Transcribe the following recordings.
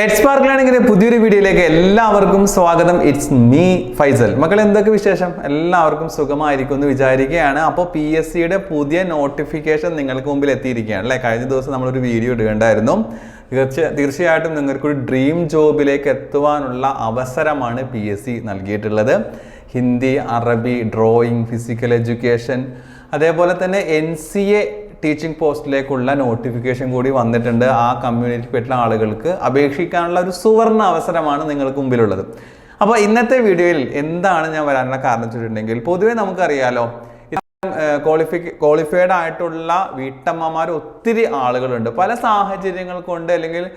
Earths park ലേണിംഗിന്റെ പുതിയൊരു വീഡിയോയിലേക്ക് എല്ലാവർക്കും സ്വാഗതം. ഇറ്റ്സ് മീ ഫൈസൽ മക്കൾ എന്തൊക്കെ വിശേഷം? എല്ലാവർക്കും സുഖമായിരിക്കും എന്ന് വിചാരിക്കുകയാണ് അപ്പോൾ പി എസ് സിയുടെ പുതിയ നോട്ടിഫിക്കേഷൻ നിങ്ങൾക്ക് മുമ്പിൽ എത്തിയിരിക്കുകയാണ് അല്ലേ? കഴിഞ്ഞ ദിവസം നമ്മളൊരു വീഡിയോ ഇടുകയുണ്ടായിരുന്നു. തീർച്ച തീർച്ചയായിട്ടും നിങ്ങൾക്കൊരു ഡ്രീം ജോബിലേക്ക് എത്തുവാനുള്ള അവസരമാണ് പി എസ് സി നൽകിയിട്ടുള്ളത്. ഹിന്ദി അറബി ഡ്രോയിങ് ഫിസിക്കൽ എഡ്യൂക്കേഷൻ അതേപോലെ തന്നെ എൻ സി എ ടീച്ചിങ് പോസ്റ്റിലേക്കുള്ള നോട്ടിഫിക്കേഷൻ കൂടി വന്നിട്ടുണ്ട് ആ കമ്മ്യൂണിറ്റിയിൽപ്പെട്ട ആളുകൾക്ക്. അപേക്ഷിക്കാനുള്ള ഒരു സുവർണ അവസരമാണ് നിങ്ങൾക്ക് മുമ്പിലുള്ളത്. അപ്പോൾ ഇന്നത്തെ വീഡിയോയിൽ എന്താണ് ഞാൻ വരാനുള്ള കാരണം വെച്ചിട്ടുണ്ടെങ്കിൽ പൊതുവേ നമുക്കറിയാലോ ക്വാളിഫി ക്വാളിഫൈഡ് ആയിട്ടുള്ള വീട്ടമ്മമാർ ഒത്തിരി ആളുകളുണ്ട്. പല സാഹചര്യങ്ങൾ കൊണ്ട് അല്ലെങ്കിൽ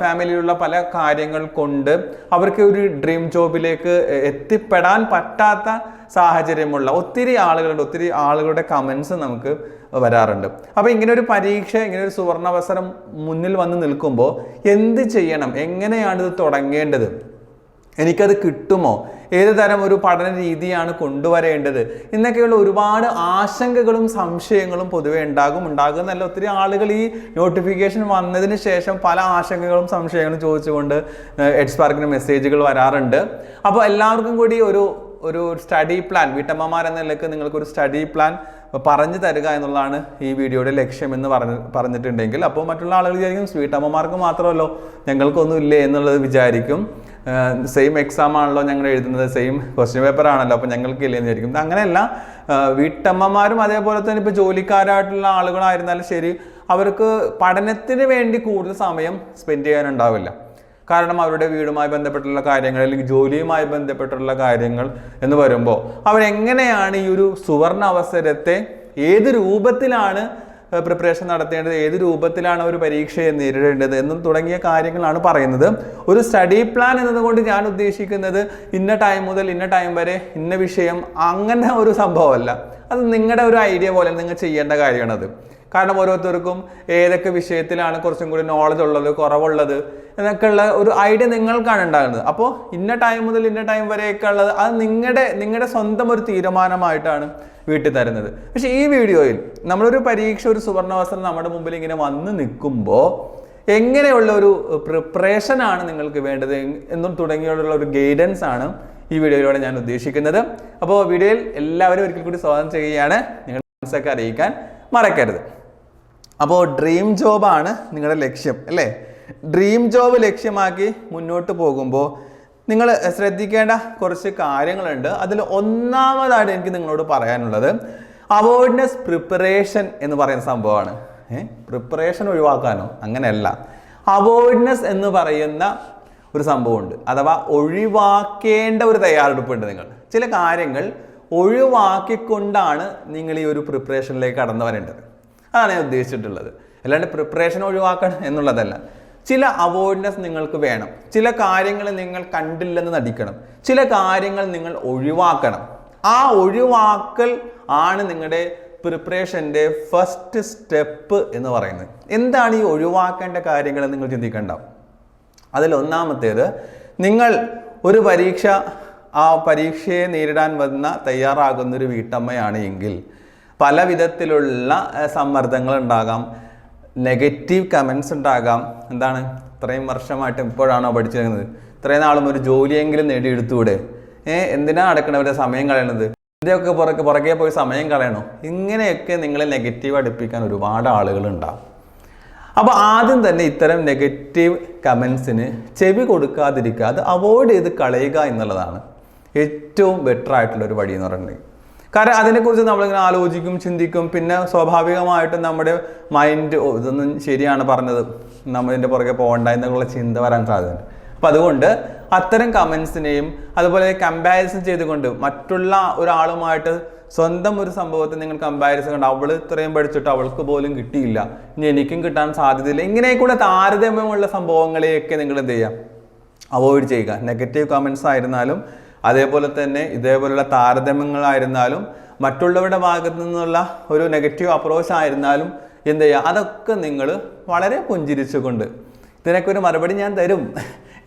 ഫാമിലിയിലുള്ള പല കാര്യങ്ങൾ കൊണ്ട് അവർക്ക് ഒരു ഡ്രീം ജോബിലേക്ക് എത്തിപ്പെടാൻ പറ്റാത്ത സാഹചര്യമുള്ള ഒത്തിരി ആളുകളുണ്ട്. ഒത്തിരി ആളുകളുടെ കമൻസ് നമുക്ക് വരാറുണ്ട്. അപ്പോൾ ഇങ്ങനെ ഒരു പരീക്ഷ ഇങ്ങനെ ഒരു സുവർണാവസരം മുന്നിൽ വന്ന് നിൽക്കുമ്പോൾ എന്ത് ചെയ്യണം? എങ്ങനെയാണ് ഇത് തുടങ്ങേണ്ടത്? എനിക്കത് കിട്ടുമോ? ഏത് തരം ഒരു പഠന രീതിയാണ് കൊണ്ടുവരേണ്ടത് എന്നൊക്കെയുള്ള ഒരുപാട് ആശങ്കകളും സംശയങ്ങളും പൊതുവെ ഉണ്ടാകും. ഉണ്ടാകുന്നല്ല ഒത്തിരി ആളുകൾ ഈ നോട്ടിഫിക്കേഷൻ വന്നതിന് ശേഷം പല ആശങ്കകളും സംശയങ്ങളും ചോദിച്ചുകൊണ്ട് എഡ്സ്പാർക്കിന് മെസ്സേജുകൾ വരാറുണ്ട്. അപ്പോൾ എല്ലാവർക്കും കൂടി ഒരു ഒരു സ്റ്റഡി പ്ലാൻ വീട്ടമ്മമാർ എന്ന നിലയ്ക്ക് നിങ്ങൾക്കൊരു സ്റ്റഡി പ്ലാൻ പറഞ്ഞു തരിക എന്നുള്ളതാണ് ഈ വീഡിയോയുടെ ലക്ഷ്യം എന്ന് പറഞ്ഞ് പറഞ്ഞിട്ടുണ്ടെങ്കിൽ. അപ്പോൾ മറ്റുള്ള ആളുകൾ വിചാരിക്കും സ്വീറ്റ് അമ്മമാർക്ക് മാത്രമല്ലോ ഞങ്ങൾക്കൊന്നും ഇല്ലേ എന്നുള്ളത് വിചാരിക്കും. സെയിം എക്സാം ആണല്ലോ ഞങ്ങൾ എഴുതുന്നത് സെയിം ക്വസ്റ്റ്യൻ പേപ്പർ ആണല്ലോ അപ്പോൾ ഞങ്ങൾക്ക് ഇല്ലെന്ന് വിചാരിക്കും. അങ്ങനെയല്ല. വീട്ടമ്മമാരും അതേപോലെ തന്നെ ഇപ്പോൾ ജോലിക്കാരായിട്ടുള്ള ആളുകളായിരുന്നാലും ശരി അവർക്ക് പഠനത്തിന് വേണ്ടി കൂടുതൽ സമയം സ്പെൻഡ് ചെയ്യാനുണ്ടാവില്ല. കാരണം അവരുടെ വീടുമായി ബന്ധപ്പെട്ടുള്ള കാര്യങ്ങൾ അല്ലെങ്കിൽ ജോലിയുമായി ബന്ധപ്പെട്ടുള്ള കാര്യങ്ങൾ എന്ന് വരുമ്പോൾ അവരെങ്ങനെയാണ് ഈ ഒരു സുവർണ അവസരത്തെ ഏത് രൂപത്തിലാണ് പ്രിപ്പറേഷൻ നടത്തേണ്ടത് ഏത് രൂപത്തിലാണ് ഒരു പരീക്ഷയെ നേരിടേണ്ടത് എന്നും തുടങ്ങിയ കാര്യങ്ങളാണ് പറയുന്നത്. ഒരു സ്റ്റഡി പ്ലാൻ എന്നതുകൊണ്ട് ഞാൻ ഉദ്ദേശിക്കുന്നത് ഇന്ന ടൈം മുതൽ ഇന്ന ടൈം വരെ ഇന്ന വിഷയം അങ്ങനെ ഒരു സംഭവമല്ല. അത് നിങ്ങളുടെ ഒരു ഐഡിയ പോലെ നിങ്ങൾ ചെയ്യേണ്ട കാര്യമാണത്. കാരണം ഓരോരുത്തർക്കും ഏതൊക്കെ വിഷയത്തിലാണ് കുറച്ചും കൂടി നോളജ് ഉള്ളത് കുറവുള്ളത് എന്നൊക്കെയുള്ള ഒരു ഐഡിയ നിങ്ങൾക്കാണ് ഉണ്ടാകുന്നത്. അപ്പോൾ ഇന്ന ടൈം മുതൽ ഇന്ന ടൈം വരെയൊക്കെ ഉള്ളത് അത് നിങ്ങളുടെ നിങ്ങളുടെ സ്വന്തം ഒരു തീരുമാനമായിട്ടാണ് വീട്ടിൽ തരുന്നത്. പക്ഷേ ഈ വീഡിയോയിൽ നമ്മളൊരു പരീക്ഷ ഒരു സുവർണവസ്ത്രം നമ്മുടെ മുമ്പിൽ ഇങ്ങനെ വന്ന് നിൽക്കുമ്പോൾ എങ്ങനെയുള്ള ഒരു പ്രിപ്പറേഷൻ ആണ് നിങ്ങൾക്ക് വേണ്ടത് എന്നും തുടങ്ങിയുള്ള ഒരു ഗൈഡൻസ് ആണ് ഈ വീഡിയോയിലൂടെ ഞാൻ ഉദ്ദേശിക്കുന്നത്. അപ്പോൾ വീഡിയോയിൽ എല്ലാവരും ഒരിക്കൽ കൂടി സ്വാഗതം ചെയ്യുകയാണ്. നിങ്ങളുടെ മനസ്സൊക്കെ അറിയിക്കാൻ മറക്കരുത്. അപ്പോൾ ഡ്രീം ജോബാണ് നിങ്ങളുടെ ലക്ഷ്യം അല്ലേ? ഡ്രീം ജോബ് ലക്ഷ്യമാക്കി മുന്നോട്ട് പോകുമ്പോൾ നിങ്ങൾ ശ്രദ്ധിക്കേണ്ട കുറച്ച് കാര്യങ്ങളുണ്ട്. അതിൽ ഒന്നാമതായിട്ട് എനിക്ക് നിങ്ങളോട് പറയാനുള്ളത് അവോയ്ഡ്നെസ് പ്രിപ്പറേഷൻ എന്ന് പറയുന്ന സംഭവമാണ്. ഏഹ് പ്രിപ്പറേഷൻ ഒഴിവാക്കാനോ അങ്ങനെയല്ല. അവോയ്ഡ്നെസ് എന്ന് പറയുന്ന ഒരു സംഭവമുണ്ട്. അഥവാ ഒഴിവാക്കേണ്ട ഒരു തയ്യാറെടുപ്പുണ്ട് നിങ്ങൾ. ചില കാര്യങ്ങൾ ഒഴിവാക്കിക്കൊണ്ടാണ് നിങ്ങൾ ഈ ഒരു പ്രിപ്പറേഷനിലേക്ക് കടന്നു വരേണ്ടത്. അതാണ് ഞാൻ ഉദ്ദേശിച്ചിട്ടുള്ളത്. അല്ലാണ്ട് പ്രിപ്പറേഷൻ ഒഴിവാക്കണം എന്നുള്ളതല്ല. ചില അവോയ്ഡ്നസ് നിങ്ങൾക്ക് വേണം. ചില കാര്യങ്ങൾ നിങ്ങൾ കണ്ടില്ലെന്ന് നടിക്കണം. ചില കാര്യങ്ങൾ നിങ്ങൾ ഒഴിവാക്കണം. ആ ഒഴിവാക്കൽ ആണ് നിങ്ങളുടെ പ്രിപ്പറേഷന്റെ ഫസ്റ്റ് സ്റ്റെപ്പ് എന്ന് പറയുന്നത്. എന്താണ് ഈ ഒഴിവാക്കേണ്ട കാര്യങ്ങൾ നിങ്ങൾ ചിന്തിക്കേണ്ട അതിൽ ഒന്നാമത്തേത് നിങ്ങൾ ഒരു പരീക്ഷ ആ പരീക്ഷയെ നേരിടാൻ വന്ന തയ്യാറാകുന്ന ഒരു വീട്ടമ്മയാണ് എങ്കിൽ പല വിധത്തിലുള്ള സമ്മർദ്ദങ്ങൾ ഉണ്ടാകാം നെഗറ്റീവ് കമൻസ് ഉണ്ടാകാം. എന്താണ്? ഇത്രയും വർഷമായിട്ട് ഇപ്പോഴാണോ പഠിച്ചിരുന്നത്? ഇത്രയും നാളും ഒരു ജോലിയെങ്കിലും നേടിയെടുത്തൂടെ? ഏ എന്തിനാണ് അടക്കണവരെ സമയം കളയണത്? ഇതിന്റെയൊക്കെ പുറകെ പുറകെ പോയി സമയം കളയണോ? ഇങ്ങനെയൊക്കെ നിങ്ങളെ നെഗറ്റീവ് അടുപ്പിക്കാൻ ഒരുപാട് ആളുകൾ ഉണ്ടാവും അപ്പോൾ ആദ്യം തന്നെ ഇത്തരം നെഗറ്റീവ് കമൻസിന് ചെവി കൊടുക്കാതിരിക്കുക. അത് അവോയ്ഡ് ചെയ്ത് കളയുക എന്നുള്ളതാണ് ഏറ്റവും ബെറ്റർ ആയിട്ടുള്ള ഒരു വഴി എന്ന് പറയുന്നത്. കാരണം അതിനെക്കുറിച്ച് നമ്മളിങ്ങനെ ആലോചിക്കും ചിന്തിക്കും. പിന്നെ സ്വാഭാവികമായിട്ടും നമ്മുടെ മൈൻഡ് ഇതൊന്നും ശരിയാണ് പറഞ്ഞത്. നമ്മളിതിന്റെ പുറകെ പോകണ്ട എന്നുള്ള ചിന്ത വരാൻ സാധ്യതയുണ്ട്. അപ്പം അതുകൊണ്ട് അത്തരം കമൻസിനെയും അതുപോലെ കമ്പാരിസൺ ചെയ്തുകൊണ്ട് മറ്റുള്ള ഒരാളുമായിട്ട് സ്വന്തം ഒരു സംഭവത്തെ നിങ്ങൾ കമ്പാരിസൺ കണ്ട് അവൾ ഇത്രയും പഠിച്ചിട്ട് അവൾക്ക് പോലും കിട്ടിയില്ല. ഇനി എനിക്കും കിട്ടാൻ സാധ്യതയില്ല. ഇങ്ങനെയൊക്കെ താരതമ്യമുള്ള സംഭവങ്ങളെയൊക്കെ നിങ്ങൾ എന്ത് ചെയ്യുക? അവോയ്ഡ് ചെയ്യുക. നെഗറ്റീവ് കമൻസ് ആയിരുന്നാലും അതേപോലെ തന്നെ ഇതേപോലുള്ള താരതമ്യങ്ങളായിരുന്നാലും മറ്റുള്ളവരുടെ ഭാഗത്തു നിന്നുള്ള ഒരു നെഗറ്റീവ് അപ്രോച്ച് ആയിരുന്നാലും എന്ത് ചെയ്യുക അതൊക്കെ നിങ്ങൾ വളരെ പുഞ്ചിരിച്ചുകൊണ്ട് ഇതിനൊക്കെ ഒരു മറുപടി ഞാൻ തരും.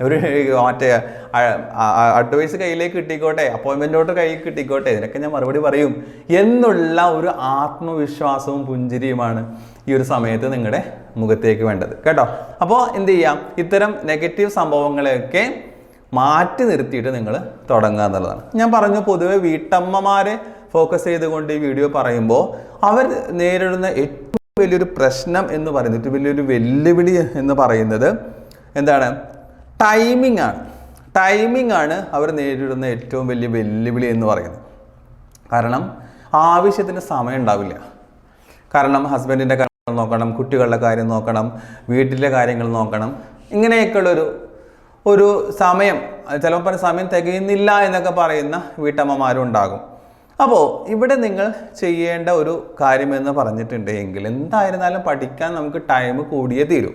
ഒരു മറ്റേ അഡ്വൈസ് കയ്യിലേക്ക് കിട്ടിക്കോട്ടെ അപ്പോയിൻമെന്റോട്ട് കയ്യിൽ കിട്ടിക്കോട്ടെ ഇതിനൊക്കെ ഞാൻ മറുപടി പറയും. എന്നുള്ള ഒരു ആത്മവിശ്വാസവും പുഞ്ചിരിയുമാണ് ഈ ഒരു സമയത്ത് നിങ്ങളുടെ മുഖത്തേക്ക് വേണ്ടത്. കേട്ടോ? അപ്പോൾ എന്ത് ചെയ്യാം? ഇത്തരം നെഗറ്റീവ് സംഭവങ്ങളെയൊക്കെ മാറ്റി നിർത്തിയിട്ട് നിങ്ങൾ തുടങ്ങുക എന്നുള്ളതാണ്. ഞാൻ പറഞ്ഞു പൊതുവെ വീട്ടമ്മമാരെ ഫോക്കസ് ചെയ്തുകൊണ്ട് ഈ വീഡിയോ പറയുമ്പോൾ അവർ നേരിടുന്ന ഏറ്റവും വലിയൊരു പ്രശ്നം എന്ന് പറയുന്നത് ഏറ്റവും വലിയൊരു വെല്ലുവിളി എന്ന് പറയുന്നത് എന്താണ്? ടൈമിംഗ് ആണ്. ടൈമിംഗ് ആണ് അവർ നേരിടുന്ന ഏറ്റവും വലിയ വെല്ലുവിളി എന്ന് പറയുന്നത്. കാരണം ആവശ്യത്തിന് സമയം ഉണ്ടാവില്ല. കാരണം ഹസ്ബൻഡിന്റെ കാര്യങ്ങൾ നോക്കണം കുട്ടികളുടെ കാര്യം നോക്കണം വീട്ടിലെ കാര്യങ്ങൾ നോക്കണം ഇങ്ങനെയൊക്കെയുള്ളൊരു ഒരു സമയം ചിലപ്പോൾ സമയം തികയുന്നില്ല എന്നൊക്കെ പറയുന്ന വീട്ടമ്മമാരും ഉണ്ടാകും അപ്പോൾ ഇവിടെ നിങ്ങൾ ചെയ്യേണ്ട ഒരു കാര്യമെന്ന് പറഞ്ഞിട്ടുണ്ടെങ്കിൽ എന്തായിരുന്നാലും പഠിക്കാൻ നമുക്ക് ടൈം കൂടിയേ തീരൂ.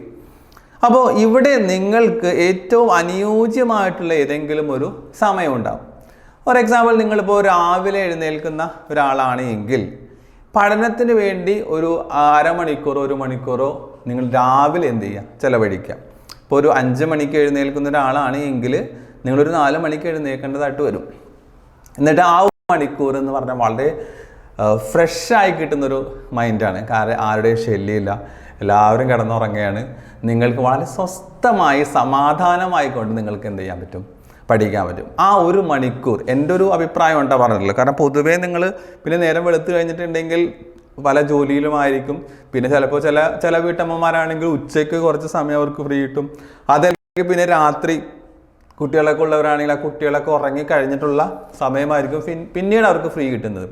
അപ്പോൾ ഇവിടെ നിങ്ങൾക്ക് ഏറ്റവും അനുയോജ്യമായിട്ടുള്ള ഏതെങ്കിലും ഒരു സമയം ഉണ്ടാകും ഫോർ എക്സാമ്പിൾ നിങ്ങളിപ്പോൾ രാവിലെ എഴുന്നേൽക്കുന്ന ഒരാളാണ് എങ്കിൽ പഠനത്തിന് വേണ്ടി ഒരു അരമണിക്കൂറോ ഒരു മണിക്കൂറോ നിങ്ങൾ രാവിലെ എന്ത് ചെയ്യുക? ചിലവഴിക്കുക. ഇപ്പോൾ ഒരു അഞ്ച് മണിക്ക് എഴുന്നേൽക്കുന്ന ഒരാളാണ് എങ്കിൽ നിങ്ങളൊരു നാല് മണിക്ക് എഴുന്നേൽക്കേണ്ടതായിട്ട് വരും. എന്നിട്ട് ആ ഒരു മണിക്കൂർ എന്ന് പറഞ്ഞാൽ വളരെ ഫ്രഷായി കിട്ടുന്നൊരു മൈൻഡാണ് കാരണം ആരുടെയും ശല്യമില്ല. എല്ലാവരും കിടന്നുറങ്ങുകയാണ്. നിങ്ങൾക്ക് വളരെ സ്വസ്ഥമായി സമാധാനമായിക്കൊണ്ട് നിങ്ങൾക്ക് എന്ത് ചെയ്യാൻ പറ്റും? പഠിക്കാൻ പറ്റും. ആ ഒരു മണിക്കൂർ എന്റെ ഒരു അഭിപ്രായം ഉണ്ടാ പറഞ്ഞിട്ടുള്ളൂ കാരണം പൊതുവേ നിങ്ങൾ പിന്നെ നേരം വെളുത്തു കഴിഞ്ഞിട്ടുണ്ടെങ്കിൽ പല ജോലിയിലുമായിരിക്കും. പിന്നെ ചിലപ്പോൾ ചില ചില വീട്ടമ്മമാരാണെങ്കിൽ ഉച്ചയ്ക്ക് കുറച്ച് സമയം അവർക്ക് ഫ്രീ കിട്ടും. അതല്ലെങ്കിൽ പിന്നെ രാത്രി കുട്ടികളൊക്കെ ഉള്ളവരാണെങ്കിൽ ആ കുട്ടികളൊക്കെ ഉറങ്ങി കഴിഞ്ഞിട്ടുള്ള സമയമായിരിക്കും പിന്നീട് അവർക്ക് ഫ്രീ കിട്ടുന്നത്.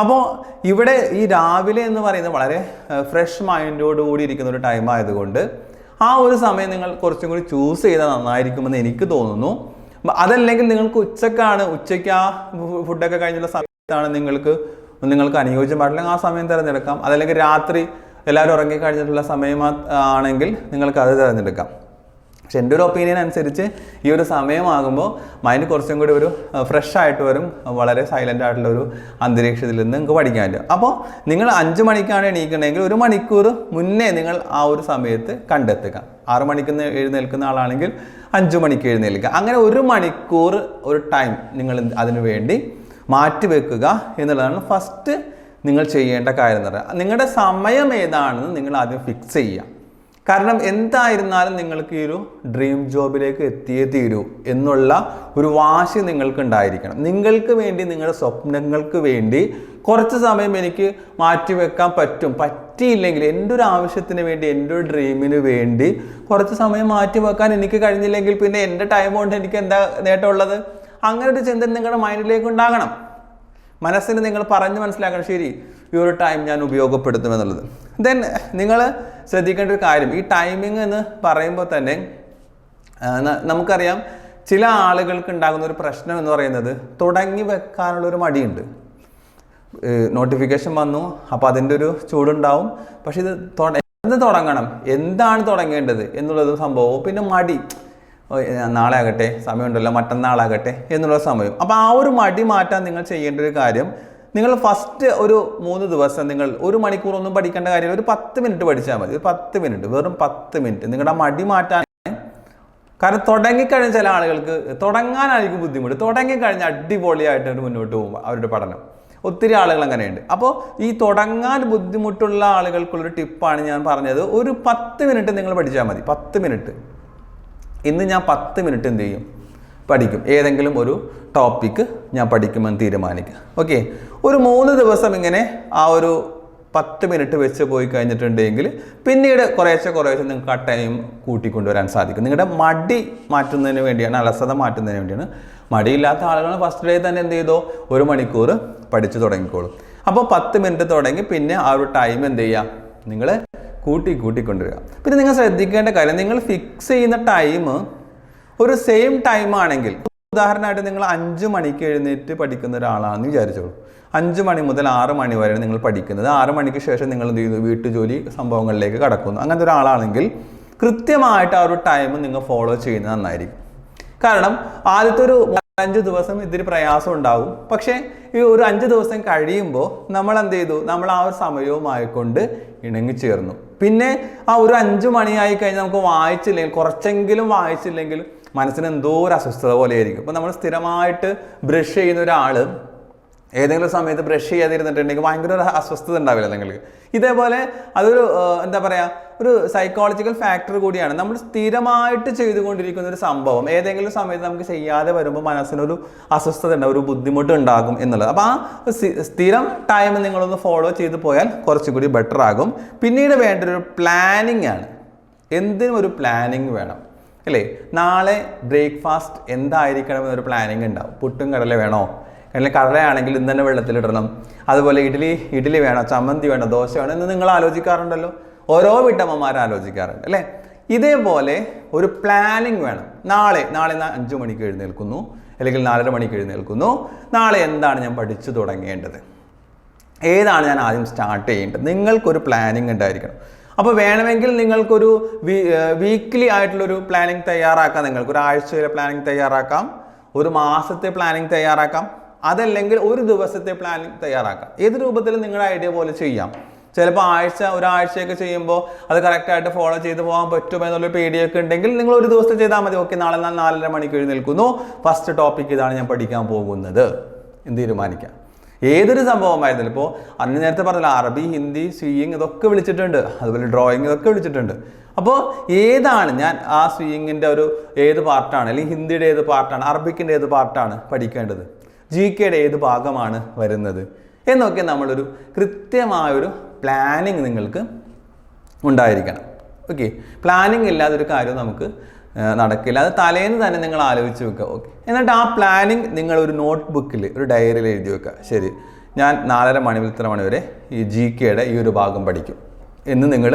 അപ്പോൾ ഇവിടെ ഈ രാവിലെ എന്ന് പറയുന്നത് വളരെ ഫ്രഷ് മൈൻഡോട് കൂടി ഇരിക്കുന്ന ഒരു ടൈം ആയതുകൊണ്ട് ആ ഒരു സമയം നിങ്ങൾ കുറച്ചും കൂടി ചൂസ് ചെയ്താൽ നന്നായിരിക്കുമെന്ന് എനിക്ക് തോന്നുന്നു. അതല്ലെങ്കിൽ നിങ്ങൾക്ക് ഉച്ചക്കാണ് ഉച്ചയ്ക്ക് ആ ഫുഡൊക്കെ കഴിഞ്ഞുള്ള സമയത്താണ് നിങ്ങൾക്ക് നിങ്ങൾക്ക് അനുയോജ്യമായിട്ടില്ലെങ്കിൽ ആ സമയം തിരഞ്ഞെടുക്കാം. അതല്ലെങ്കിൽ രാത്രി എല്ലാവരും ഉറങ്ങിക്കഴിഞ്ഞിട്ടുള്ള സമയം ആണെങ്കിൽ നിങ്ങൾക്ക് അത് തിരഞ്ഞെടുക്കാം. പക്ഷെ എന്റെ ഒരു ഒപ്പീനിയൻ അനുസരിച്ച് ഈ ഒരു സമയമാകുമ്പോൾ മൈൻഡ് കുറച്ചും കൂടി ഒരു ഫ്രഷ് ആയിട്ട് വരും. വളരെ സൈലന്റ് ആയിട്ടുള്ള ഒരു അന്തരീക്ഷത്തിൽ നിന്ന് നിങ്ങൾക്ക് പഠിക്കാൻ പറ്റും. അപ്പോൾ നിങ്ങൾ അഞ്ച് മണിക്കാണ് എണീക്കണമെങ്കിൽ ഒരു മണിക്കൂർ മുന്നേ നിങ്ങൾ ആ ഒരു സമയത്ത് കണ്ടെത്തുക. ആറ് മണിക്ക് എഴുന്നേൽക്കുന്ന ആളാണെങ്കിൽ അഞ്ച് മണിക്ക് എഴുന്നേൽക്കുക. അങ്ങനെ ഒരു മണിക്കൂർ ഒരു ടൈം നിങ്ങൾ അതിനു വേണ്ടി മാറ്റി വെക്കുക എന്നുള്ളതാണ് ഫസ്റ്റ് നിങ്ങൾ ചെയ്യേണ്ട കാര്യം എന്ന് പറയുക നിങ്ങളുടെ സമയം ഏതാണെന്ന് നിങ്ങൾ ആദ്യം ഫിക്സ് ചെയ്യുക. കാരണം എന്തായിരുന്നാലും നിങ്ങൾക്ക് ഈ ഒരു ഡ്രീം ജോബിലേക്ക് എത്തിയേ തീരൂ എന്നുള്ള ഒരു വാശി നിങ്ങൾക്ക് ഉണ്ടായിരിക്കണം. നിങ്ങൾക്ക് വേണ്ടി നിങ്ങളുടെ സ്വപ്നങ്ങൾക്ക് വേണ്ടി കുറച്ച് സമയം എനിക്ക് മാറ്റിവെക്കാൻ പറ്റും. പറ്റിയില്ലെങ്കിൽ എന്റെ ഒരു ആവശ്യത്തിന് വേണ്ടി എന്റെ ഒരു ഡ്രീമിന് വേണ്ടി കുറച്ച് സമയം മാറ്റിവെക്കാൻ എനിക്ക് കഴിഞ്ഞില്ലെങ്കിൽ പിന്നെ എന്റെ ടൈം കൊണ്ട് എനിക്ക് എന്താ നേട്ടമുള്ളത് അങ്ങനെ ഒരു ചിന്ത നിങ്ങളുടെ മൈൻഡിലേക്ക് ഉണ്ടാകണം. മനസ്സിന് നിങ്ങൾ പറഞ്ഞ് മനസ്സിലാക്കണം ശരി ഈ ഒരു ടൈം ഞാൻ ഉപയോഗപ്പെടുത്തുമെന്നുള്ളത്. ദെൻ നിങ്ങൾ ശ്രദ്ധിക്കേണ്ട ഒരു കാര്യം ഈ ടൈമിംഗ് എന്ന് പറയുമ്പോൾ തന്നെ നമുക്കറിയാം ചില ആളുകൾക്ക് ഉണ്ടാകുന്ന ഒരു പ്രശ്നം എന്ന് പറയുന്നത് തുടങ്ങി വെക്കാനുള്ള ഒരു മടിയുണ്ട്. നോട്ടിഫിക്കേഷൻ വന്നു അപ്പോൾ അതിന്റെ ഒരു ചൂടുണ്ടാവും. പക്ഷേ ഇത് എന്ത് തുടങ്ങണം എന്താണ് തുടങ്ങേണ്ടത് എന്നുള്ളത് സംഭവം. പിന്നെ മടി. നാളെ ആകട്ടെ സമയമുണ്ടല്ലോ മറ്റന്നാളാകട്ടെ എന്നുള്ള സമയം. അപ്പോൾ ആ ഒരു മടി മാറ്റാൻ നിങ്ങൾ ചെയ്യേണ്ട ഒരു കാര്യം നിങ്ങൾ ഫസ്റ്റ് ഒരു മൂന്ന് ദിവസം നിങ്ങൾ ഒരു മണിക്കൂർ ഒന്നും പഠിക്കേണ്ട കാര്യമില്ല. ഒരു പത്ത് മിനിറ്റ് പഠിച്ചാൽ മതി. ഒരു പത്ത് മിനിറ്റ് വെറും പത്ത് മിനിറ്റ്. നിങ്ങളുടെ മടി മാറ്റാൻ കാരണം തുടങ്ങിക്കഴിഞ്ഞ ചില ആളുകൾക്ക് തുടങ്ങാനായിരിക്കും ബുദ്ധിമുട്ട്. തുടങ്ങിക്കഴിഞ്ഞാൽ അടിപൊളിയായിട്ട് മുന്നോട്ട് പോകും അവരുടെ പഠനം. ഒത്തിരി ആളുകൾ അങ്ങനെയുണ്ട്. അപ്പോൾ ഈ തുടങ്ങാൻ ബുദ്ധിമുട്ടുള്ള ആളുകൾക്കുള്ളൊരു ടിപ്പാണ് ഞാൻ പറഞ്ഞത്. ഒരു പത്ത് മിനിറ്റ് നിങ്ങൾ പഠിച്ചാൽ മതി. പത്ത് മിനിറ്റ്. ഇന്ന് ഞാൻ പത്ത് മിനിറ്റ് എന്ത് ചെയ്യും? പഠിക്കും. ഏതെങ്കിലും ഒരു ടോപ്പിക്ക് ഞാൻ പഠിക്കുമെന്ന് തീരുമാനിക്കുക. ഓക്കെ ഒരു മൂന്ന് ദിവസം ഇങ്ങനെ ആ ഒരു പത്ത് മിനിറ്റ് വെച്ച് പോയി കഴിഞ്ഞിട്ടുണ്ടെങ്കിൽ പിന്നീട് കുറേശ്ശെ കുറേശ്ശെ നിങ്ങൾക്ക് ആ ടൈം കൂട്ടിക്കൊണ്ടുവരാൻ സാധിക്കും. നിങ്ങളുടെ മടി മാറ്റുന്നതിന് വേണ്ടിയാണ് അലസത മാറ്റുന്നതിന് വേണ്ടിയാണ്. മടിയില്ലാത്ത ആളുകൾ ഫസ്റ്റ് ഡേ തന്നെ എന്ത് ചെയ്തോ ഒരു മണിക്കൂർ പഠിച്ചു തുടങ്ങിക്കോളും. അപ്പോൾ പത്ത് മിനിറ്റ് തുടങ്ങി പിന്നെ ആ ഒരു ടൈം എന്ത് ചെയ്യുക? നിങ്ങൾ കൂട്ടി കൂട്ടിക്കൊണ്ടുവരിക. പിന്നെ നിങ്ങൾ ശ്രദ്ധിക്കേണ്ട കാര്യം നിങ്ങൾ ഫിക്സ് ചെയ്യുന്ന ടൈം ഒരു സെയിം ടൈം ആണെങ്കിൽ ഉദാഹരണമായിട്ട് നിങ്ങൾ അഞ്ച് മണിക്ക് എഴുന്നേറ്റ് പഠിക്കുന്ന ഒരാളാണെന്ന് വിചാരിച്ചോളൂ. അഞ്ച് മണി മുതൽ ആറ് മണി വരെയാണ് നിങ്ങൾ പഠിക്കുന്നത്. ആറ് മണിക്ക് ശേഷം നിങ്ങൾ എന്ത് ചെയ്യുന്നു? വീട്ടുജോലി സംഭവങ്ങളിലേക്ക് കടക്കുന്നു. അങ്ങനത്തെ ഒരാളാണെങ്കിൽ കൃത്യമായിട്ട് ആ ഒരു ടൈം നിങ്ങൾ ഫോളോ ചെയ്യുന്നത് നന്നായിരിക്കും. കാരണം ആദ്യത്തെ ഒരു അഞ്ച് ദിവസം ഇത്തിരി പ്രയാസം ഉണ്ടാവും. പക്ഷേ ഈ ഒരു അഞ്ച് ദിവസം കഴിയുമ്പോൾ നമ്മൾ എന്ത് ചെയ്തു? നമ്മൾ ആ ഒരു സമയവുമായിക്കൊണ്ട് ഇണങ്ങിച്ചേർന്നു പിന്നെ ആ ഒരു അഞ്ച് മണിയായി കഴിഞ്ഞാൽ നമുക്ക് വായിച്ചില്ലെങ്കിൽ കുറച്ചെങ്കിലും വായിച്ചില്ലെങ്കിൽ മനസ്സിന് എന്തോ ഒരു അസ്വസ്ഥത പോലെ ആയിരിക്കും ഇപ്പോൾ നമ്മൾ സ്ഥിരമായിട്ട് ബ്രഷ് ചെയ്യുന്ന ഒരാൾ ഏതെങ്കിലും സമയത്ത് ബ്രഷ് ചെയ്യാതിരുന്നിട്ടുണ്ടെങ്കിൽ ഭയങ്കര ഒരു അസ്വസ്ഥത ഉണ്ടാവില്ല നിങ്ങൾക്ക് ഇതേപോലെ അതൊരു എന്താ പറയുക ഒരു സൈക്കോളജിക്കൽ ഫാക്ടർ കൂടിയാണ്. നമ്മൾ സ്ഥിരമായിട്ട് ചെയ്തുകൊണ്ടിരിക്കുന്ന ഒരു സംഭവം ഏതെങ്കിലും സമയത്ത് നമുക്ക് ചെയ്യാതെ വരുമ്പോൾ മനസ്സിനൊരു അസ്വസ്ഥത ഉണ്ടാവും ഒരു ബുദ്ധിമുട്ട് ഉണ്ടാകും എന്നുള്ളത്. അപ്പോൾ ആ സ്ഥിരം ടൈം നിങ്ങളൊന്ന് ഫോളോ ചെയ്ത് പോയാൽ കുറച്ചുകൂടി ബെറ്റർ ആകും. പിന്നീട് വേണ്ട ഒരു പ്ലാനിങ് ആണ്. എന്തിനും ഒരു പ്ലാനിങ് വേണം. അല്ലേ? നാളെ ബ്രേക്ക്ഫാസ്റ്റ് എന്തായിരിക്കണം എന്നൊരു പ്ലാനിങ് ഉണ്ടാവും. പുട്ടും കടല വേണോ? അല്ലെങ്കിൽ കടലയാണെങ്കിൽ ഇന്ന് തന്നെ വെള്ളത്തിലിടണം അതുപോലെ ഇഡ്ഡലി ഇഡ്ഡലി വേണോ? ചമ്മന്തി വേണോ? ദോശ വേണോ? എന്ന് നിങ്ങൾ ആലോചിക്കാറുണ്ടല്ലോ. ഓരോ വീട്ടമ്മമാർ ആലോചിക്കാറുണ്ട് അല്ലേ? ഇതേപോലെ ഒരു പ്ലാനിങ് വേണം. നാളെ നാളെ ഞാൻ അഞ്ചു മണിക്ക് എഴുന്നേൽക്കുന്നു. അല്ലെങ്കിൽ നാലര മണിക്ക് എഴുന്നേൽക്കുന്നു. നാളെ എന്താണ് ഞാൻ പഠിച്ചു തുടങ്ങേണ്ടത്? ഏതാണ് ഞാൻ ആദ്യം സ്റ്റാർട്ട് ചെയ്യേണ്ടത്? നിങ്ങൾക്കൊരു പ്ലാനിങ് ഉണ്ടായിരിക്കണം. അപ്പോൾ വേണമെങ്കിൽ നിങ്ങൾക്കൊരു വീക്ക്ലി ആയിട്ടുള്ളൊരു പ്ലാനിങ് തയ്യാറാക്കാം. നിങ്ങൾക്ക് ഒരു ആഴ്ചയിലെ പ്ലാനിങ് തയ്യാറാക്കാം. ഒരു മാസത്തെ പ്ലാനിങ് തയ്യാറാക്കാം. അതല്ലെങ്കിൽ ഒരു ദിവസത്തെ പ്ലാനിങ് തയ്യാറാക്കാം. ഏത് രൂപത്തിലും നിങ്ങളുടെ ഐഡിയ പോലെ ചെയ്യാം. ചിലപ്പോൾ ആഴ്ച ഒരാഴ്ചയൊക്കെ ചെയ്യുമ്പോൾ അത് കറക്റ്റായിട്ട് ഫോളോ ചെയ്ത് പോകാൻ പറ്റുമോ എന്നുള്ള പേടിയൊക്കെ ഉണ്ടെങ്കിൽ നിങ്ങൾ ഒരു ദിവസം ചെയ്താൽ മതി. ഓക്കെ നാളെ നാളെ നാലര മണിക്ക് എഴുന്നേൽക്കുന്നു ഫസ്റ്റ് ടോപ്പിക് ഇതാണ് ഞാൻ പഠിക്കാൻ പോകുന്നത്. എന്ന് തീരുമാനിക്കാം? ഏതൊരു സംഭവമായിരുന്നാലും ഇപ്പോൾ അന്ന് നേരത്തെ പറഞ്ഞില്ല അറബി ഹിന്ദി സ്വിയിങ് ഇതൊക്കെ വിളിച്ചിട്ടുണ്ട്. അതുപോലെ ഡ്രോയിങ് ഇതൊക്കെ വിളിച്ചിട്ടുണ്ട്. അപ്പോൾ ഏതാണ് ഞാൻ ആ സ്വിയിങ്ങിന്റെ ഒരു ഏത് പാർട്ടാണ് അല്ലെങ്കിൽ ഹിന്ദിയുടെ ഏത് പാർട്ടാണ് അറബിക്കിന്റെ ഏത് പാർട്ടാണ് പഠിക്കേണ്ടത്? ജി കെയുടെ ഏത് ഭാഗമാണ് വരുന്നത്? എന്നൊക്കെ നമ്മളൊരു കൃത്യമായൊരു പ്ലാനിങ് നിങ്ങൾക്ക് ഉണ്ടായിരിക്കണം. ഓക്കെ പ്ലാനിങ് ഇല്ലാതെ ഒരു കാര്യം നമുക്ക് നടക്കില്ല. അത് തലേന്ന് തന്നെ നിങ്ങൾ ആലോചിച്ച് വെക്കുക. ഓക്കെ എന്നിട്ട് ആ പ്ലാനിങ് നിങ്ങൾ ഒരു നോട്ട് ബുക്കിൽ ഒരു ഡയറിയിൽ എഴുതി വെക്കുക. ശരി. ഞാൻ നാലര മണി ഇത്ര മണി വരെ ഈ ജി കെയുടെ ഈ ഒരു ഭാഗം പഠിക്കും. എന്ന് നിങ്ങൾ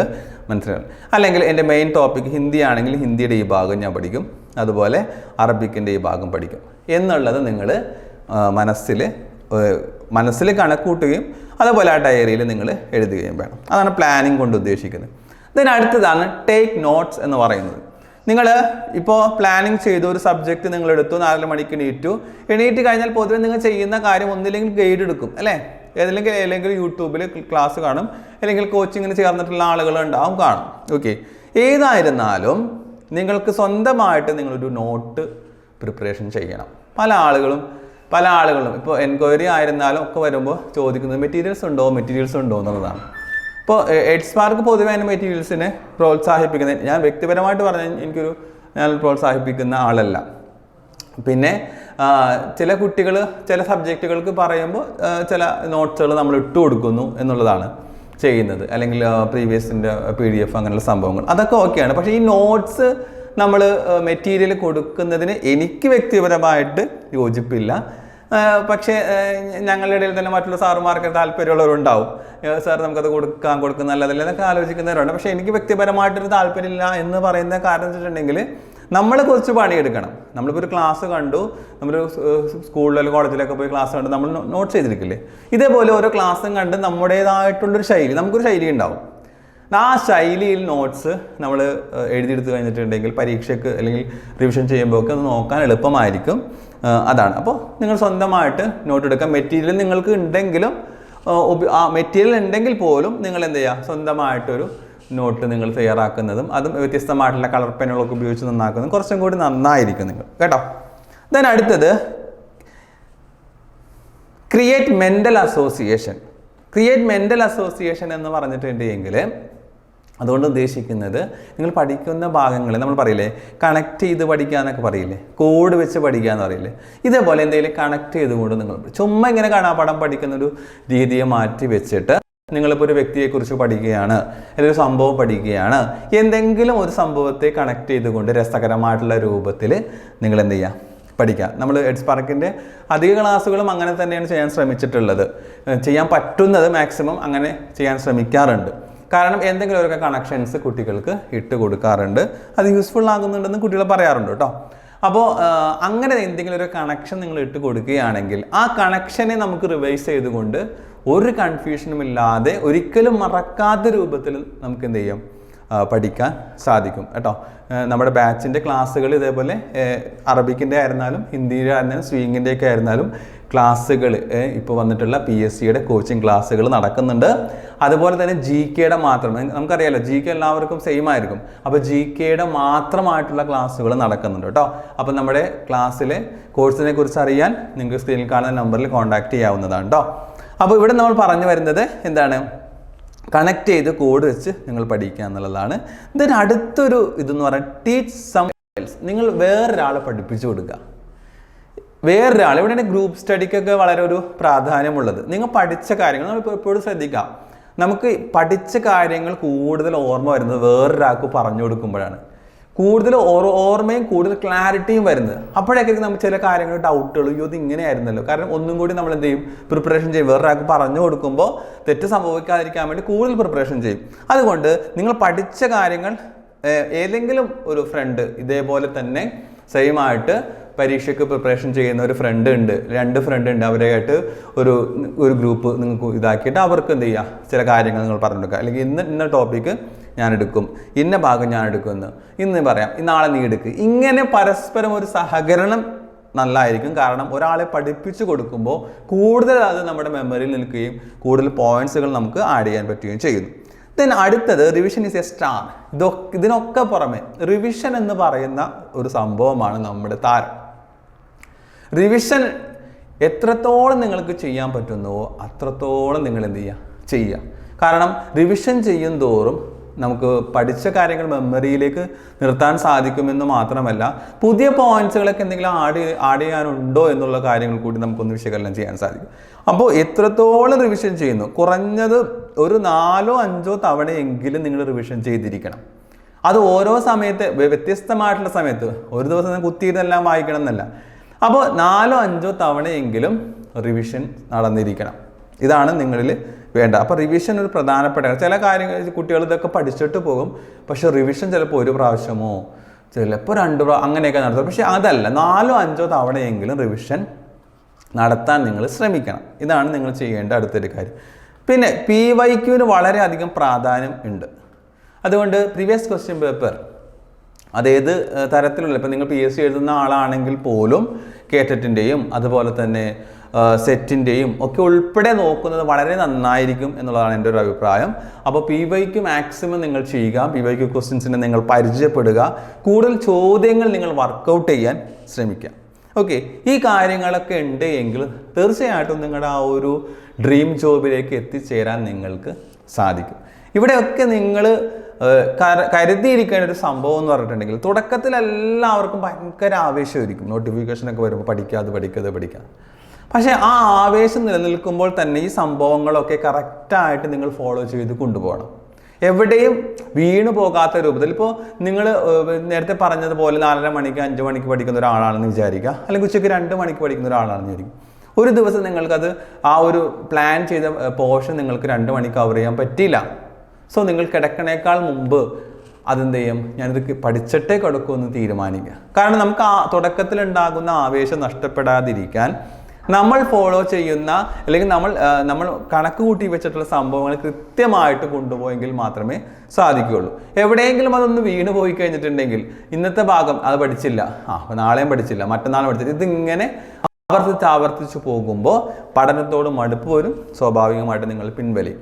മനസ്സിലാക്കണം. അല്ലെങ്കിൽ എന്റെ മെയിൻ ടോപ്പിക് ഹിന്ദി ആണെങ്കിൽ ഹിന്ദിയുടെ ഈ ഭാഗം ഞാൻ പഠിക്കും. അതുപോലെ അറബിക്കിന്റെ ഈ ഭാഗം പഠിക്കും. എന്നുള്ളത് നിങ്ങൾ മനസ്സിൽ മനസ്സിൽ കണക്കൂട്ടുകയും അതുപോലെ ആ ഡയറിയിൽ നിങ്ങൾ എഴുതുകയും വേണം. അതാണ് പ്ലാനിങ് കൊണ്ട് ഉദ്ദേശിക്കുന്നത്. ഇതിന് അടുത്തതാണ് ടേക്ക് നോട്ട്സ് എന്ന് പറയുന്നത്. നിങ്ങൾ ഇപ്പോൾ പ്ലാനിങ് ചെയ്ത ഒരു സബ്ജക്റ്റ് നിങ്ങൾ എടുത്തു നാലര മണിക്ക് എണീറ്റു. എണീറ്റ് കഴിഞ്ഞാൽ പൊതുവെ നിങ്ങൾ ചെയ്യുന്ന കാര്യം ഒന്നില്ലെങ്കിൽ ഗൈഡ് എടുക്കും അല്ലേ? ഏതെങ്കിലും അല്ലെങ്കിൽ യൂട്യൂബിൽ ക്ലാസ് കാണും അല്ലെങ്കിൽ കോച്ചിങ്ങിന് ചേർന്നിട്ടുള്ള ആളുകൾ ഉണ്ടാവും കാണും. ഓക്കെ ഏതായിരുന്നാലും നിങ്ങൾക്ക് സ്വന്തമായിട്ട് നിങ്ങളൊരു നോട്ട് പ്രിപ്പറേഷൻ ചെയ്യണം. പല ആളുകളും പല ആളുകളും ഇപ്പോൾ എൻക്വയറി ആയിരുന്നാലും ഒക്കെ വരുമ്പോൾ ചോദിക്കുന്നത് മെറ്റീരിയൽസ് ഉണ്ടോ? മെറ്റീരിയൽസ് ഉണ്ടോ എന്നുള്ളതാണ്. ഇപ്പോൾ എഡ്സ് മാർക്ക് പൊതുവെ അതിന് മെറ്റീരിയൽസിനെ പ്രോത്സാഹിപ്പിക്കുന്നത് ഞാൻ വ്യക്തിപരമായിട്ട് പറഞ്ഞാൽ എനിക്കൊരു ഞാൻ പ്രോത്സാഹിപ്പിക്കുന്ന ആളല്ല. പിന്നെ ചില കുട്ടികൾ ചില സബ്ജക്റ്റുകൾക്ക് പറയുമ്പോൾ ചില നോട്ട്സുകൾ നമ്മൾ ഇട്ട് കൊടുക്കുന്നു എന്നുള്ളതാണ് ചെയ്യുന്നത്. അല്ലെങ്കിൽ പ്രീവിയസിന്റെ പി ഡി എഫ് അങ്ങനെയുള്ള സംഭവങ്ങൾ. അതൊക്കെ ഓക്കെയാണ് പക്ഷേ ഈ നോട്ട്സ് നമ്മൾ മെറ്റീരിയൽ കൊടുക്കുന്നതിന് എനിക്ക് വ്യക്തിപരമായിട്ട് യോജിപ്പില്ല. പക്ഷേ ഞങ്ങളുടെ ഇടയിൽ തന്നെ മറ്റുള്ള സാറുമാർക്ക് താല്പര്യമുള്ളവരുണ്ടാവും. സാർ നമുക്കത് കൊടുക്കാൻ കൊടുക്കുന്ന നല്ലതല്ല എന്നൊക്കെ ആലോചിക്കുന്നവരുണ്ട്. പക്ഷേ എനിക്ക് വ്യക്തിപരമായിട്ടൊരു താല്പര്യമില്ല എന്ന് പറയുന്ന കാരണം വെച്ചിട്ടുണ്ടെങ്കിൽ നമ്മൾ കുറച്ച് പണിയെടുക്കണം. നമ്മളിപ്പോൾ ഒരു ക്ലാസ് കണ്ടു. നമ്മൾ സ്കൂളിലോ കോളേജിലൊക്കെ പോയി ക്ലാസ് കണ്ട് നമ്മൾ നോട്ട്സ് ചെയ്തിരിക്കില്ലേ? ഇതേപോലെ ഓരോ ക്ലാസ്സും കണ്ട് നമ്മുടേതായിട്ടുള്ളൊരു ശൈലി നമുക്കൊരു ശൈലി ഉണ്ടാവും. ആ ശൈലിയിൽ നോട്ട്സ് നമ്മൾ എഴുതിയെടുത്ത് കഴിഞ്ഞിട്ടുണ്ടെങ്കിൽ പരീക്ഷയ്ക്ക് അല്ലെങ്കിൽ റിവിഷൻ ചെയ്യുമ്പോൾ ഒക്കെ നോക്കാൻ എളുപ്പമായിരിക്കും. അതാണ്. അപ്പോൾ നിങ്ങൾ സ്വന്തമായിട്ട് നോട്ട് എടുക്കാം. മെറ്റീരിയൽ നിങ്ങൾക്ക് ഉണ്ടെങ്കിലും ആ മെറ്റീരിയൽ ഉണ്ടെങ്കിൽ പോലും നിങ്ങൾ എന്ത് ചെയ്യുക? സ്വന്തമായിട്ടൊരു നോട്ട് നിങ്ങൾ തയ്യാറാക്കുന്നതും അതും വ്യത്യസ്തമായിട്ടുള്ള കളർ പെന്നുകളൊക്കെ ഉപയോഗിച്ച് നന്നാക്കുന്നതും കുറച്ചും കൂടി നന്നായിരിക്കും നിങ്ങൾ. കേട്ടോ? ദെൻ അടുത്തത് create mental association create mental association എന്ന് പറഞ്ഞിട്ടുണ്ടെങ്കിൽ അതുകൊണ്ട് ഉദ്ദേശിക്കുന്നത് നിങ്ങൾ പഠിക്കുന്ന ഭാഗങ്ങൾ നമ്മൾ പറയില്ലേ കണക്ട് ചെയ്ത് പഠിക്കുക എന്നൊക്കെ പറയില്ലേ കോഡ് വെച്ച് പഠിക്കുക എന്ന് പറയില്ലേ ഇതേപോലെ എന്തെങ്കിലും കണക്ട് ചെയ്തുകൊണ്ട് നിങ്ങൾ ചുമ്മാ ഇങ്ങനെ കാണാപ്പാടം പഠിക്കുന്ന ഒരു രീതിയെ മാറ്റി വെച്ചിട്ട് നിങ്ങളിപ്പോൾ ഒരു വ്യക്തിയെക്കുറിച്ച് പഠിക്കുകയാണ് അല്ലെങ്കിൽ ഒരു സംഭവം പഠിക്കുകയാണ് എന്തെങ്കിലും ഒരു സംഭവത്തെ കണക്ട് ചെയ്തുകൊണ്ട് രസകരമായിട്ടുള്ള രൂപത്തിൽ നിങ്ങൾ എന്ത് ചെയ്യുക? പഠിക്കുക. നമ്മൾ എഡ്സ് പാർക്കിന്റെ അധിക ക്ലാസ്സുകളും അങ്ങനെ തന്നെയാണ് ചെയ്യാൻ ശ്രമിച്ചിട്ടുള്ളത്. ചെയ്യാൻ പറ്റുന്നത് മാക്സിമം അങ്ങനെ ചെയ്യാൻ ശ്രമിക്കാറുണ്ട്. കാരണം എന്തെങ്കിലുമൊക്കെ കണക്ഷൻസ് കുട്ടികൾക്ക് ഇട്ട് കൊടുക്കാറുണ്ട്. അത് യൂസ്ഫുൾ ആകുന്നുണ്ടെന്ന് കുട്ടികൾ പറയാറുണ്ട് കേട്ടോ. അപ്പോൾ അങ്ങനെ എന്തെങ്കിലും ഒരു കണക്ഷൻ നിങ്ങൾ ഇട്ട് കൊടുക്കുകയാണെങ്കിൽ ആ കണക്ഷനെ നമുക്ക് റിവൈസ് ചെയ്തുകൊണ്ട് ഒരു കൺഫ്യൂഷനും ഇല്ലാതെ ഒരിക്കലും മറക്കാത്ത രൂപത്തിൽ നമുക്ക് എന്ത് ചെയ്യാം? പഠിക്കാൻ സാധിക്കും കേട്ടോ. നമ്മുടെ ബാച്ചിന്റെ ക്ലാസ്സുകൾ ഇതേപോലെ അറബിക്കിന്റെ ആയിരുന്നാലും ഹിന്ദിയുടെ ആയിരുന്നാലും സ്വീങ്ങിന്റെ ഒക്കെ ആയിരുന്നാലും ക്ലാസ്സുകൾ ഇപ്പോൾ വന്നിട്ടുള്ള പി എസ് സിയുടെ കോച്ചിങ് ക്ലാസ്സുകൾ നടക്കുന്നുണ്ട്. അതുപോലെ തന്നെ ജി കെയുടെ മാത്രം നമുക്കറിയാലോ ജി കെ എല്ലാവർക്കും സെയിം ആയിരിക്കും. അപ്പോൾ ജി കെയുടെ മാത്രമായിട്ടുള്ള ക്ലാസ്സുകൾ നടക്കുന്നുണ്ട് കേട്ടോ. അപ്പോൾ നമ്മുടെ ക്ലാസ്സിലെ കോഴ്സിനെ കുറിച്ച് അറിയാൻ നിങ്ങൾക്ക് സ്ക്രീനിൽ കാണുന്ന നമ്പറിൽ കോൺടാക്റ്റ് ചെയ്യാവുന്നതാണ് കേട്ടോ. അപ്പോൾ ഇവിടെ നമ്മൾ പറഞ്ഞു വരുന്നത് എന്താണ്? കണക്ട് ചെയ്ത് കോഡ് വെച്ച് നിങ്ങൾ പഠിക്കുക എന്നുള്ളതാണ്. ദെൻ അടുത്തൊരു ഇതെന്ന് പറഞ്ഞാൽ ടീച്ച് സം എൽസ് നിങ്ങൾ വേറൊരാളെ പഠിപ്പിച്ചു കൊടുക്കുക. വേറൊരാൾ ഇവിടെ ഗ്രൂപ്പ് സ്റ്റഡിക്കൊക്കെ വളരെ ഒരു പ്രാധാന്യമുള്ളത്. നിങ്ങൾ പഠിച്ച കാര്യങ്ങൾ നമ്മൾ എപ്പോഴും ശ്രദ്ധിക്കാം നമുക്ക് പഠിച്ച കാര്യങ്ങൾ കൂടുതൽ ഓർമ്മ വരുന്നത് വേറൊരാൾക്ക് പറഞ്ഞു കൊടുക്കുമ്പോഴാണ്. കൂടുതൽ ഓർ- ഓർമ്മയും കൂടുതൽ ക്ലാരിറ്റിയും വരുന്നത്. അപ്പോഴേക്കും നമുക്ക് ചില കാര്യങ്ങൾ ഡൗട്ടുകൾ അയ്യോ ഇത് ഇങ്ങനെയായിരുന്നല്ലോ കാരണം ഒന്നും കൂടി നമ്മൾ എന്ത് ചെയ്യും? പ്രിപ്പറേഷൻ ചെയ്യും. വേറൊരാൾക്ക് പറഞ്ഞു കൊടുക്കുമ്പോൾ തെറ്റ് സംഭവിക്കാതിരിക്കാൻ വേണ്ടി കൂടുതൽ പ്രിപ്പറേഷൻ ചെയ്യും. അതുകൊണ്ട് നിങ്ങൾ പഠിച്ച കാര്യങ്ങൾ ഏതെങ്കിലും ഒരു ഫ്രണ്ട് ഇതേപോലെ തന്നെ സെയിം ആയിട്ട് പരീക്ഷയ്ക്ക് പ്രിപ്പറേഷൻ ചെയ്യുന്ന ഒരു ഫ്രണ്ട് ഉണ്ട്. രണ്ട് ഫ്രണ്ട് ഉണ്ട്. അവരെയായിട്ട് ഒരു ഒരു ഗ്രൂപ്പ് നിങ്ങൾക്ക് ഇതാക്കിയിട്ട് അവർക്ക് എന്ത് ചെയ്യുക ചില കാര്യങ്ങൾ നിങ്ങൾ പറഞ്ഞു കൊടുക്കുക. അല്ലെങ്കിൽ ഇന്ന് ഇന്ന ടോപ്പിക്ക് ഞാൻ എടുക്കും ഇന്ന ഭാഗം ഞാൻ എടുക്കുമെന്ന് ഇന്ന് പറയാം നാളെ നീ എടുക്കുക ഇങ്ങനെ പരസ്പരം ഒരു സഹകരണം നല്ലതായിരിക്കും കാരണം ഒരാളെ പഠിപ്പിച്ചു കൊടുക്കുമ്പോൾ കൂടുതൽ അത് നമ്മുടെ മെമ്മറിയിൽ നിൽക്കുകയും കൂടുതൽ പോയിന്റ്സുകൾ നമുക്ക് ആഡ് ചെയ്യാൻ പറ്റുകയും ചെയ്യുന്നു. ദെൻ അടുത്തത് റിവിഷൻ ഈസ് എ സ്റ്റാർ ഇതൊക്കെ ഇതിനൊക്കെ പുറമെ റിവിഷൻ എന്ന് പറയുന്ന ഒരു സംഭവമാണ് നമ്മുടെ താരം. റിവിഷൻ എത്രത്തോളം നിങ്ങൾക്ക് ചെയ്യാൻ പറ്റുന്നുവോ അത്രത്തോളം നിങ്ങൾ എന്ത് ചെയ്യുക? ചെയ്യുക. കാരണം റിവിഷൻ ചെയ്യും തോറും നമുക്ക് പഠിച്ച കാര്യങ്ങൾ മെമ്മറിയിലേക്ക് നിർത്താൻ സാധിക്കുമെന്ന് മാത്രമല്ല പുതിയ പോയിന്റ്സുകളൊക്കെ എന്തെങ്കിലും ആഡ് ആഡ് ചെയ്യാനുണ്ടോ എന്നുള്ള കാര്യങ്ങൾ കൂടി നമുക്കൊന്ന് വിശകലനം ചെയ്യാൻ സാധിക്കും. അപ്പോൾ എത്രത്തോളം റിവിഷൻ ചെയ്യുന്നു? കുറഞ്ഞത് ഒരു നാലോ അഞ്ചോ തവണയെങ്കിലും നിങ്ങൾ റിവിഷൻ ചെയ്തിരിക്കണം. അത് ഓരോ സമയത്ത് വ്യ- വ്യത്യസ്തമായിട്ടുള്ള സമയത്ത്. ഒരു ദിവസം കുത്തിയിരുന്നെല്ലാം വായിക്കണം എന്നല്ല. അപ്പോൾ നാലോ അഞ്ചോ തവണയെങ്കിലും റിവിഷൻ നടന്നിരിക്കണം. ഇതാണ് നിങ്ങളിൽ വേണ്ട. അപ്പോൾ റിവിഷൻ ഒരു പ്രധാനപ്പെട്ട. ചില കാര്യങ്ങൾ കുട്ടികൾ ഇതൊക്കെ പഠിച്ചിട്ട് പോകും. പക്ഷേ റിവിഷൻ ചിലപ്പോൾ ഒരു പ്രാവശ്യമോ ചിലപ്പോൾ രണ്ട് പ്രാവശ്യം അങ്ങനെയൊക്കെ നടത്തും. പക്ഷേ അതല്ല നാലോ അഞ്ചോ തവണയെങ്കിലും റിവിഷൻ നടത്താൻ നിങ്ങൾ ശ്രമിക്കണം. ഇതാണ് നിങ്ങൾ ചെയ്യേണ്ട അടുത്തൊരു കാര്യം. പിന്നെ പി വൈ ക്യൂവിന് വളരെയധികം പ്രാധാന്യം ഉണ്ട്. അതുകൊണ്ട് പ്രീവിയസ് ക്വസ്റ്റ്യൻ പേപ്പർ അതേത് തരത്തിലുള്ള ഇപ്പം നിങ്ങൾ പി എസ് സി എഴുതുന്ന ആളാണെങ്കിൽ പോലും കേറ്ററ്റിന്റെയും അതുപോലെ തന്നെ സെറ്റിന്റെയും ഒക്കെ ഉൾപ്പെടെ നോക്കുന്നത് വളരെ നന്നായിരിക്കും എന്നുള്ളതാണ് എന്റെ ഒരു അഭിപ്രായം. അപ്പോൾ പി വൈക്ക് മാക്സിമം നിങ്ങൾ ചെയ്യുക പി വൈക്ക് ക്വസ്റ്റ്യൻസിനെ നിങ്ങൾ പരിചയപ്പെടുക കൂടുതൽ ചോദ്യങ്ങൾ നിങ്ങൾ വർക്കൗട്ട് ചെയ്യാൻ ശ്രമിക്കുക. ഓക്കെ ഈ കാര്യങ്ങളൊക്കെ ഉണ്ട് എങ്കിൽ തീർച്ചയായിട്ടും നിങ്ങളുടെ ആ ഒരു ഡ്രീം ജോബിലേക്ക് എത്തിച്ചേരാൻ നിങ്ങൾക്ക് സാധിക്കും. ഇവിടെയൊക്കെ നിങ്ങൾ കരുതിയിരിക്കേണ്ട ഒരു സംഭവം എന്ന് പറഞ്ഞിട്ടുണ്ടെങ്കിൽ തുടക്കത്തിൽ എല്ലാവർക്കും ഭയങ്കര ആവേശമായിരിക്കും. നോട്ടിഫിക്കേഷനൊക്കെ വരുമ്പോൾ പഠിക്കാതെ പഠിക്കാതെ പഠിക്കാതെ പക്ഷേ ആ ആവേശം നിലനിൽക്കുമ്പോൾ തന്നെ ഈ സംഭവങ്ങളൊക്കെ കറക്റ്റായിട്ട് നിങ്ങൾ ഫോളോ ചെയ്ത് കൊണ്ടുപോകണം. എവിടെയും വീണു പോകാത്ത രൂപത്തിൽ ഇപ്പോൾ നിങ്ങൾ നേരത്തെ പറഞ്ഞതുപോലെ നാലര മണിക്ക് അഞ്ച് മണിക്ക് പഠിക്കുന്ന ഒരാളാണെന്ന് വിചാരിക്കുക. അല്ലെങ്കിൽ ഉച്ചയ്ക്ക് രണ്ട് മണിക്ക് പഠിക്കുന്ന ഒരാളാണെന്ന് വിചാരിക്കും. ഒരു ദിവസം നിങ്ങൾക്കത് ആ ഒരു പ്ലാൻ ചെയ്ത പോർഷൻ നിങ്ങൾക്ക് രണ്ട് മണിക്ക് കവർ ചെയ്യാൻ പറ്റിയില്ല. സോ നിങ്ങൾ കിടക്കണേക്കാൾ മുമ്പ് അതെന്ത് ചെയ്യും? ഞാനിത് പഠിച്ചിട്ടേ കിടക്കുമെന്ന് തീരുമാനിക്കുക. കാരണം നമുക്ക് ആ തുടക്കത്തിലുണ്ടാകുന്ന ആവേശം നഷ്ടപ്പെടാതിരിക്കാൻ നമ്മൾ ഫോളോ ചെയ്യുന്ന അല്ലെങ്കിൽ നമ്മൾ നമ്മൾ കണക്ക് കൂട്ടി വെച്ചിട്ടുള്ള സംഭവങ്ങൾ കൃത്യമായിട്ട് കൊണ്ടുപോയെങ്കിൽ മാത്രമേ സാധിക്കുകയുള്ളൂ. എവിടെയെങ്കിലും അതൊന്ന് വീണ് പോയി കഴിഞ്ഞിട്ടുണ്ടെങ്കിൽ ഇന്നത്തെ ഭാഗം അത് പഠിച്ചില്ല. ആ നാളെയും പഠിച്ചില്ല. മറ്റന്നാളും പഠിച്ചില്ല. ഇതിങ്ങനെ ആവർത്തിച്ച് ആവർത്തിച്ച് പോകുമ്പോൾ പഠനത്തോട് മടുപ്പ് വരും. സ്വാഭാവികമായിട്ട് നിങ്ങൾ പിൻവലിയും.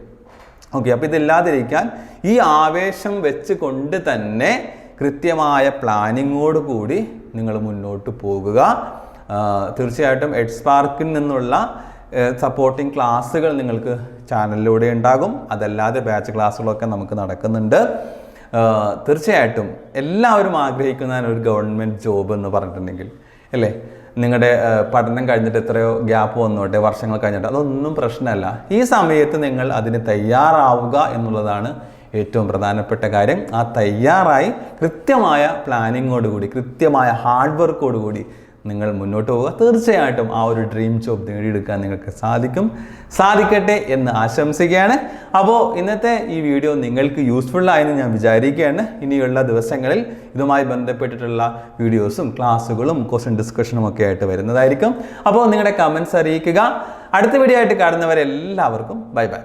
ഓക്കെ അപ്പോൾ ഇതില്ലാതിരിക്കാൻ ഈ ആവേശം വെച്ച് കൊണ്ട് തന്നെ കൃത്യമായ പ്ലാനിങ്ങോട് കൂടി നിങ്ങൾ മുന്നോട്ട് പോകുക. തീർച്ചയായിട്ടും എഡ് സ്പാർക്കിൽ നിന്നുള്ള സപ്പോർട്ടിംഗ് ക്ലാസ്സുകൾ നിങ്ങൾക്ക് ചാനലിലൂടെ ഉണ്ടാകും. അതല്ലാതെ ബാച്ച് ക്ലാസ്സുകളൊക്കെ നമുക്ക് നടക്കുന്നുണ്ട്. തീർച്ചയായിട്ടും എല്ലാവരും ആഗ്രഹിക്കുന്ന ഒരു ഗവൺമെന്റ് ജോബ് എന്ന് പറഞ്ഞിട്ടുണ്ടെങ്കിൽ. അല്ലേ? നിങ്ങളുടെ പഠനം കഴിഞ്ഞിട്ട് എത്രയോ ഗ്യാപ്പ് വന്നോട്ടെ വർഷങ്ങൾ കഴിഞ്ഞിട്ട്. അതൊന്നും പ്രശ്നമല്ല. ഈ സമയത്ത് നിങ്ങൾ അതിന് തയ്യാറാവുക എന്നുള്ളതാണ് ഏറ്റവും പ്രധാനപ്പെട്ട കാര്യം. ആ തയ്യാറായി കൃത്യമായ പ്ലാനിങ്ങോടുകൂടി കൃത്യമായ ഹാർഡ് വർക്കോടുകൂടി നിങ്ങൾ മുന്നോട്ട് പോവുക. തീർച്ചയായിട്ടും ആ ഒരു ഡ്രീം ജോബ് നേടിയെടുക്കാൻ നിങ്ങൾക്ക് സാധിക്കും. സാധിക്കട്ടെ എന്ന് ആശംസിക്കുകയാണ്. അപ്പോൾ ഇന്നത്തെ ഈ വീഡിയോ നിങ്ങൾക്ക് യൂസ്ഫുൾ ആയെന്ന് ഞാൻ വിചാരിക്കുകയാണ്. ഇനിയുള്ള ദിവസങ്ങളിൽ ഇതുമായി ബന്ധപ്പെട്ടിട്ടുള്ള വീഡിയോസും ക്ലാസ്സുകളും ക്വസ്റ്റ്യൻ ഡിസ്കഷനും ഒക്കെ ആയിട്ട് വരുന്നതായിരിക്കും. അപ്പോൾ നിങ്ങളുടെ കമൻസ് അറിയിക്കുക. അടുത്ത വീഡിയോ ആയിട്ട് കാണുന്നവരെല്ലാവർക്കും ബൈ ബൈ